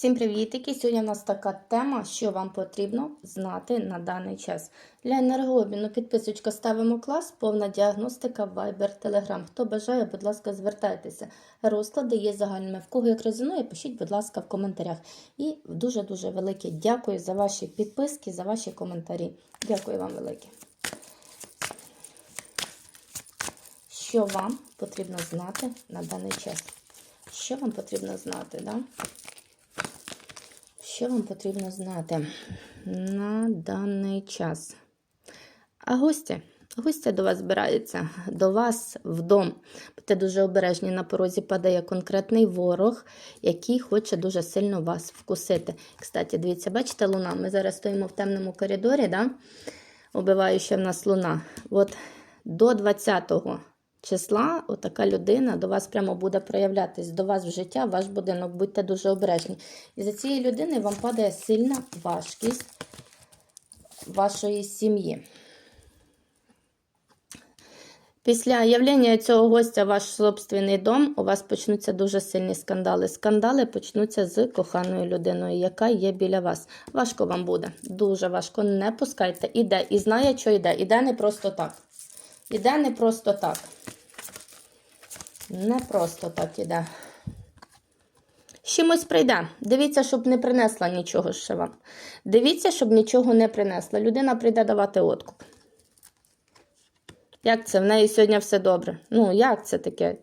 Всім привітики! Сьогодні у нас така тема, що вам потрібно знати на даний час. Для енергообміну підписочка ставимо клас, повна діагностика, Viber, Telegram. Хто бажає, будь ласка, звертайтеся. Розклади є загальними. В кого як резонує, пишіть, будь ласка, в коментарях. І дуже-дуже велике дякую за ваші підписки, за ваші коментарі. Дякую вам велике. Що вам потрібно знати на даний час? Що вам потрібно знати, да? Що вам потрібно знати на даний час? А гості? Гості до вас збираються, до вас вдома. Будьте дуже обережні, на порозі падає конкретний ворог, який хоче дуже сильно вас вкусити. Кстати, дивіться, бачите, луна? Ми зараз стоїмо в темному коридорі, да? убиваюча в нас луна. От до 20-го числа отака людина до вас прямо буде проявлятись, до вас в життя, ваш будинок, будьте дуже обережні. І за цієї людини вам падає сильна важкість вашої сім'ї. Після явлення цього гостя ваш собственний дом у вас почнуться дуже сильні скандали. Скандали почнуться з коханою людиною, яка є біля вас. Важко вам буде, дуже важко. Не пускайте. Іде і знає, що йде. Іде не просто так. Іде не просто так. Не просто так іде. З чимось прийде. Дивіться, щоб не принесла нічого ще вам. Дивіться, щоб нічого не принесла. Людина прийде давати откуп. Як це? В неї сьогодні все добре. Ну, як це таке?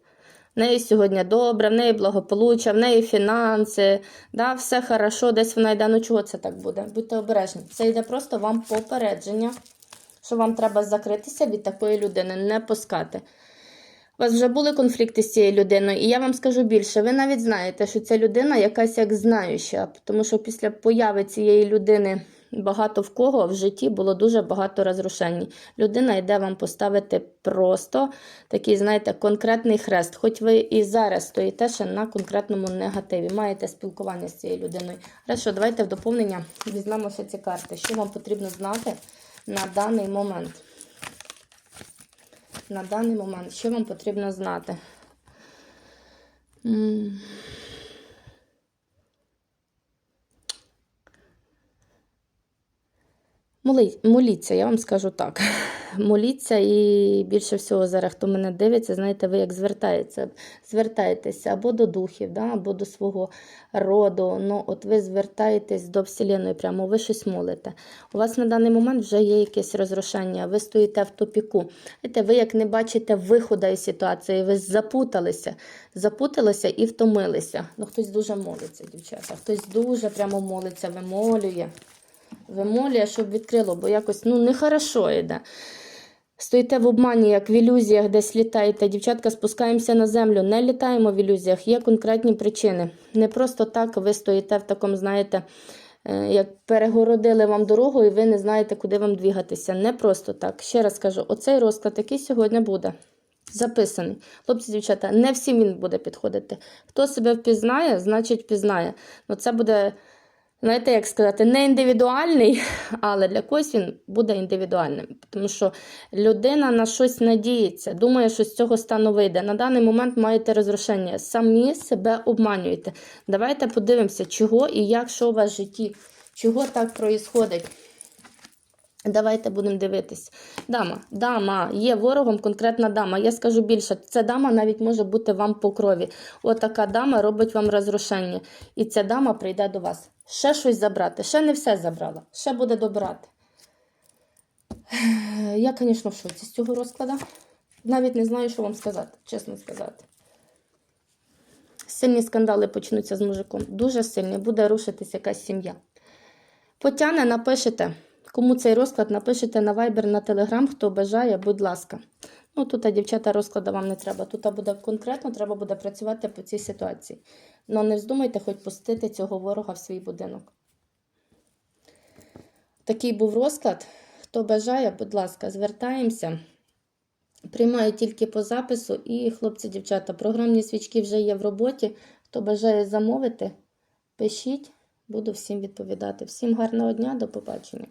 В неї сьогодні добре, в неї благополуччя, в неї фінанси, да, все хорошо, десь вона йде. Ну чого це так буде? Будьте обережні. Це йде просто вам попередження, що вам треба закритися від такої людини, не пускати. У вас вже були конфлікти з цією людиною, і я вам скажу більше, ви навіть знаєте, що ця людина якась як знаюча, тому що після появи цієї людини багато в кого в житті було дуже багато розрушень. Людина йде вам поставити просто такий, знаєте, конкретний хрест. Хоч ви і зараз стоїте ще на конкретному негативі, маєте спілкування з цією людиною. Хорошо, давайте в доповнення візьмемо ще ці карти. Що вам потрібно знати на даний момент? На даний момент, що вам потрібно знати? Моліться, я вам скажу так. Моліться і більше всього зараз, хто мене дивиться, знаєте, ви як звертаєтеся, звертаєтеся або до духів, да, або до свого роду. Ну, от ви звертаєтесь до Вселеної, прямо ви щось молите. У вас на даний момент вже є якесь розрушення, ви стоїте в тупіку. Знаєте, ви як не бачите виходу із ситуації, ви запуталися, запуталися і втомилися. Ну, хтось дуже молиться, дівчата, хтось дуже прямо молиться, вимолює вимолює, щоб відкрило, бо якось ну, нехорошо йде. Стоїте в обмані, як в ілюзіях, десь літаєте. Дівчатка, спускаємося на землю. Не літаємо в ілюзіях, є конкретні причини. Не просто так ви стоїте в такому, знаєте, е, як перегородили вам дорогу, і ви не знаєте, куди вам двігатися. Не просто так. Ще раз кажу, оцей розклад, який сьогодні буде. Записаний. Хлопці, дівчата, не всім він буде підходити. Хто себе впізнає, значить впізнає. Ну, це буде знаєте, як сказати, не індивідуальний, але для когось він буде індивідуальним. Тому що людина на щось надіється, думає, що з цього стану вийде. На даний момент маєте розрушення. Самі себе обманюєте. Давайте подивимося, чого і як що у вас в житті, чого так проїсходить. Давайте будемо дивитись. Дама, дама, є ворогом конкретна дама. Я скажу більше, ця дама навіть може бути вам по крові. Отака дама робить вам розрушення. І ця дама прийде до вас. Ще щось забрати. Ще не все забрала. Ще буде добрати. Я, звісно, в шоці з цього розкладу. Навіть не знаю, що вам сказати, чесно сказати. Сильні скандали почнуться з мужиком. Дуже сильні. Буде рушитись якась сім'я. Потяне, напишете. Кому цей розклад, напишете на Viber, на Telegram, хто бажає, будь ласка. Ну, тут, дівчата, розкладу вам не треба. Тут буде конкретно, треба буде працювати по цій ситуації. Ну, не вздумайте хоч пустити цього ворога в свій будинок. Такий був розклад. Хто бажає, будь ласка, звертаємося. Приймаю тільки по запису. І, хлопці, дівчата, програмні свічки вже є в роботі. Хто бажає замовити, пишіть, буду всім відповідати. Всім гарного дня, до побачення.